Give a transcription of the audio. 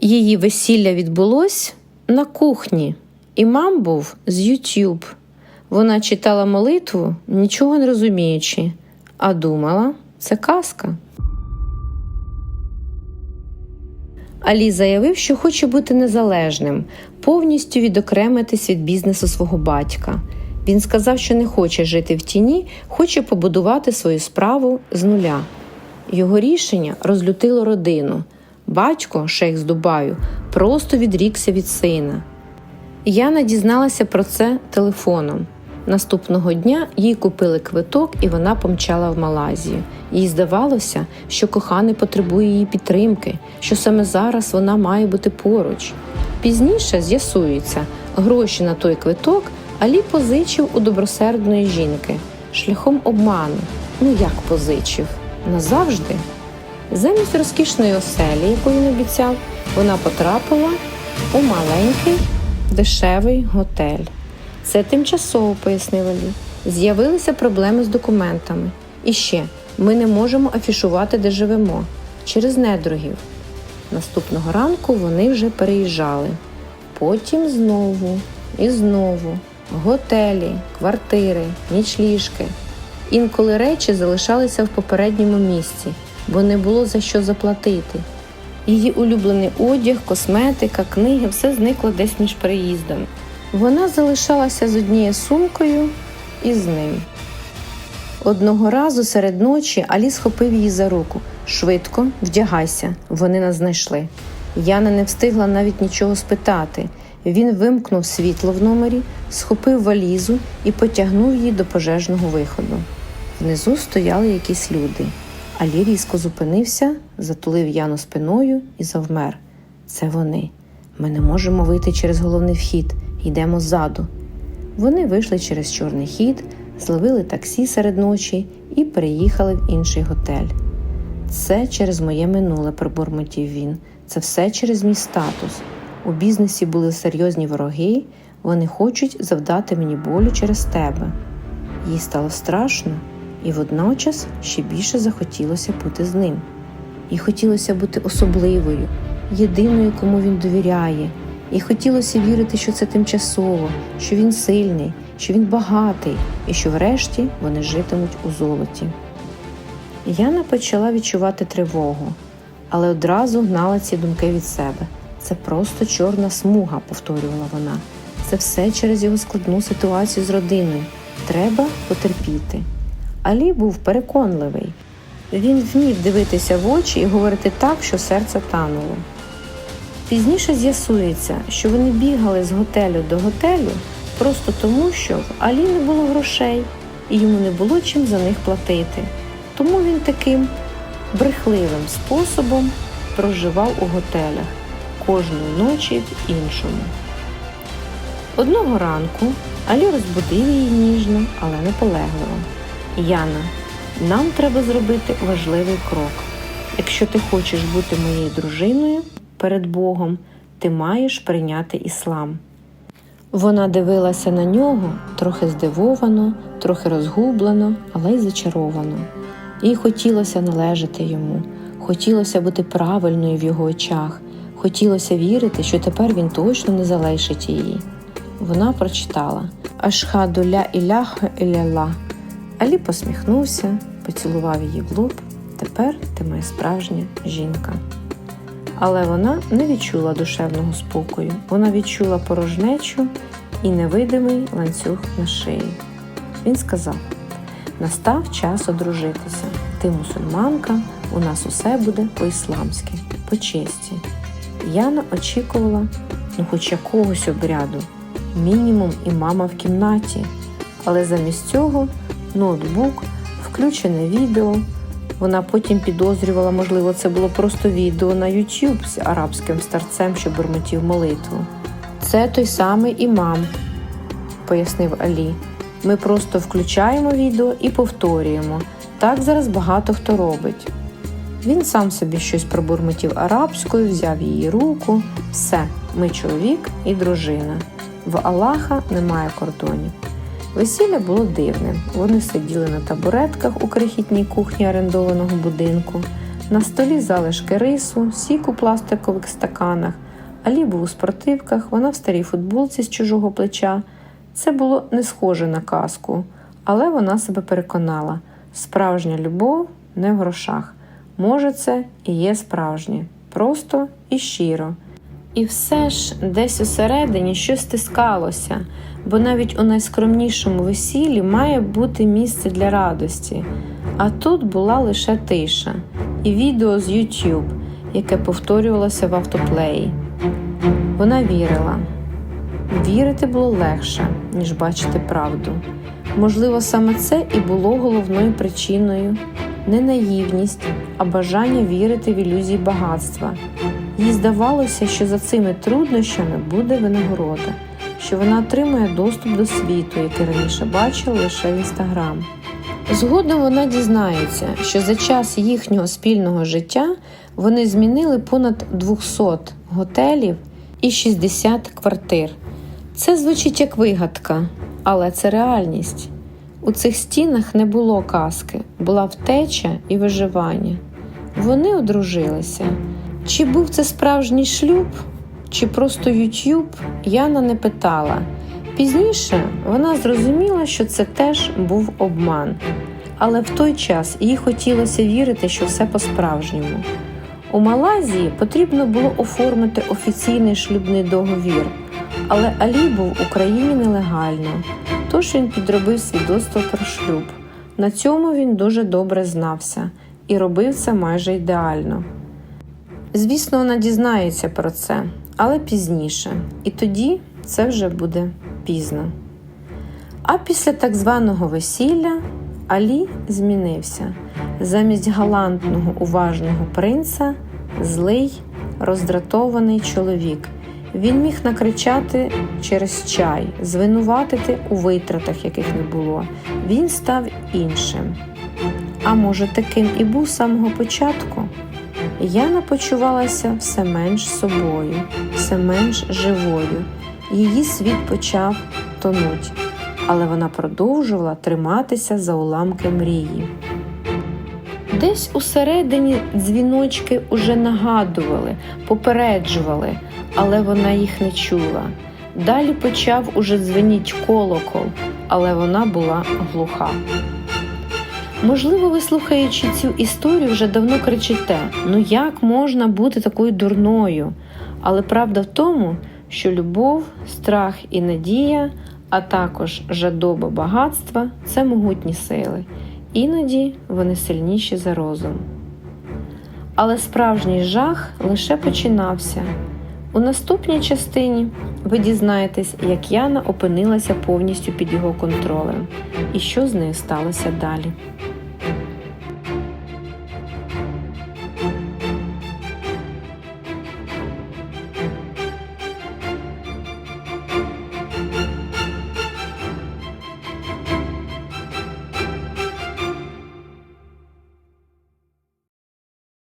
Її весілля відбулось на кухні, і мам був з YouTube. Вона читала молитву, нічого не розуміючи, а думала, це казка. Алі заявив, що хоче бути незалежним, повністю відокремитись від бізнесу свого батька. Він сказав, що не хоче жити в тіні, хоче побудувати свою справу з нуля. Його рішення розлютило родину. Батько, шейх з Дубаю, просто відрікся від сина. Яна дізналася про це телефоном. Наступного дня їй купили квиток, і вона помчала в Малайзію. Їй здавалося, що коханий потребує її підтримки, що саме зараз вона має бути поруч. Пізніше з'ясується, гроші на той квиток Алі позичив у добросердної жінки шляхом обману. Ну як позичив? Назавжди. Замість розкішної оселі, яку він обіцяв, вона потрапила у маленький дешевий готель. Це тимчасово, пояснила Лі. З'явилися проблеми з документами. І ще ми не можемо афішувати, де живемо, через недругів. Наступного ранку вони вже переїжджали. Потім знову і знову готелі, квартири, нічліжки. Інколи речі залишалися в попередньому місці, бо не було за що заплатити. Її улюблений одяг, косметика, книги все зникло десь між переїздами. Вона залишалася з однією сумкою і з ним. Одного разу серед ночі Алі схопив її за руку. Швидко, вдягайся, вони нас знайшли. Яна не встигла навіть нічого спитати. Він вимкнув світло в номері, схопив валізу і потягнув її до пожежного виходу. Внизу стояли якісь люди. Алі різко зупинився, затулив Яну спиною і завмер. Це вони. Ми не можемо вийти через головний вхід, йдемо ззаду. Вони вийшли через чорний хід, зловили таксі серед ночі і переїхали в інший готель. Це через моє минуле, пробурмотів він. Це все через мій статус. У бізнесі були серйозні вороги, вони хочуть завдати мені болю через тебе. Їй стало страшно, і водночас ще більше захотілося бути з ним. Їй хотілося бути особливою, єдиною, кому він довіряє. І хотілося вірити, що це тимчасово, що він сильний, що він багатий, і що врешті вони житимуть у золоті. Яна почала відчувати тривогу, але одразу гнала ці думки від себе. Це просто чорна смуга, повторювала вона. Це все через його складну ситуацію з родиною. Треба потерпіти. Алі був переконливий. Він вмів дивитися в очі і говорити так, що серце тануло. Пізніше з'ясується, що вони бігали з готелю до готелю просто тому, що в Алі не було грошей і йому не було чим за них платити. Тому він таким брехливим способом проживав у готелях кожної ночі в іншому. Одного ранку Алі розбудив її ніжно, але наполегливо. Яна, нам треба зробити важливий крок. Якщо ти хочеш бути моєю дружиною перед Богом, ти маєш прийняти іслам. Вона дивилася на нього трохи здивовано, трохи розгублено, але й зачаровано. Їй хотілося належати йому, хотілося бути правильною в його очах, хотілося вірити, що тепер він точно не залишить її. Вона прочитала Ашхаду ля іляха ілялла. Алі посміхнувся, поцілував її в лоб. Тепер ти моя справжня жінка. Але вона не відчула душевного спокою. Вона відчула порожнечу і невидимий ланцюг на шиї. Він сказав: настав час одружитися. Ти мусульманка, у нас усе буде по-ісламськи, по честі. Яна очікувала ну хоч якогось обряду, мінімум і мама в кімнаті, але замість цього ноутбук, включене відео. Вона потім підозрювала, можливо, це було просто відео на YouTube з арабським старцем, що бурмотів молитву. Це той самий імам, пояснив Алі. Ми просто включаємо відео і повторюємо. Так зараз багато хто робить. Він сам собі щось пробурмотів арабською, взяв її руку. Все, ми чоловік і дружина. В Аллаха немає кордонів. Весілля було дивним. Вони сиділи на табуретках у крихітній кухні орендованого будинку. На столі залишки рису, сік у пластикових стаканах. Алі був у спортивках, вона в старій футболці з чужого плеча. Це було не схоже на казку, але вона себе переконала: справжня любов не в грошах. Може, це і є справжнє, просто і щиро. І все ж десь усередині щось стискалося, бо навіть у найскромнішому весіллі має бути місце для радості. А тут була лише тиша і відео з YouTube, яке повторювалося в автоплеї. Вона вірила. Вірити було легше, ніж бачити правду. Можливо, саме це і було головною причиною не наївність, а бажання вірити в ілюзії багатства. Їй здавалося, що за цими труднощами буде винагорода, що вона отримує доступ до світу, який раніше бачила лише в інстаграм. Згодом вона дізнається, що за час їхнього спільного життя вони змінили понад 200 готелів і 60 квартир. Це звучить як вигадка, але це реальність. У цих стінах не було казки, була втеча і виживання. Вони одружилися. Чи був це справжній шлюб, чи просто Ютюб, Яна не питала. Пізніше вона зрозуміла, що це теж був обман, але в той час їй хотілося вірити, що все по-справжньому. У Малайзії потрібно було оформити офіційний шлюбний договір, але Алі був в Україні нелегально, тож він підробив свідоцтво про шлюб. На цьому він дуже добре знався і робив це майже ідеально. Звісно, вона дізнається про це, але пізніше, і тоді це вже буде пізно. А після так званого весілля Алі змінився. Замість галантного уважного принца злий, роздратований чоловік. Він міг накричати через чай, звинуватити у витратах, яких не було. Він став іншим. А може, таким і був з самого початку? Яна почувалася все менш собою, все менш живою. Її світ почав тонуть, але вона продовжувала триматися за уламки мрії. Десь усередині дзвіночки уже нагадували, попереджували, але вона їх не чула. Далі почав уже дзвеніть колокол, але вона була глуха. Можливо, ви слухаючи цю історію, вже давно кричите: ну як можна бути такою дурною? Але правда в тому, що любов, страх і надія, а також жадоба багатства це могутні сили. Іноді вони сильніші за розум. Але справжній жах лише починався. У наступній частині ви дізнаєтесь, як Яна опинилася повністю під його контролем і що з нею сталося далі.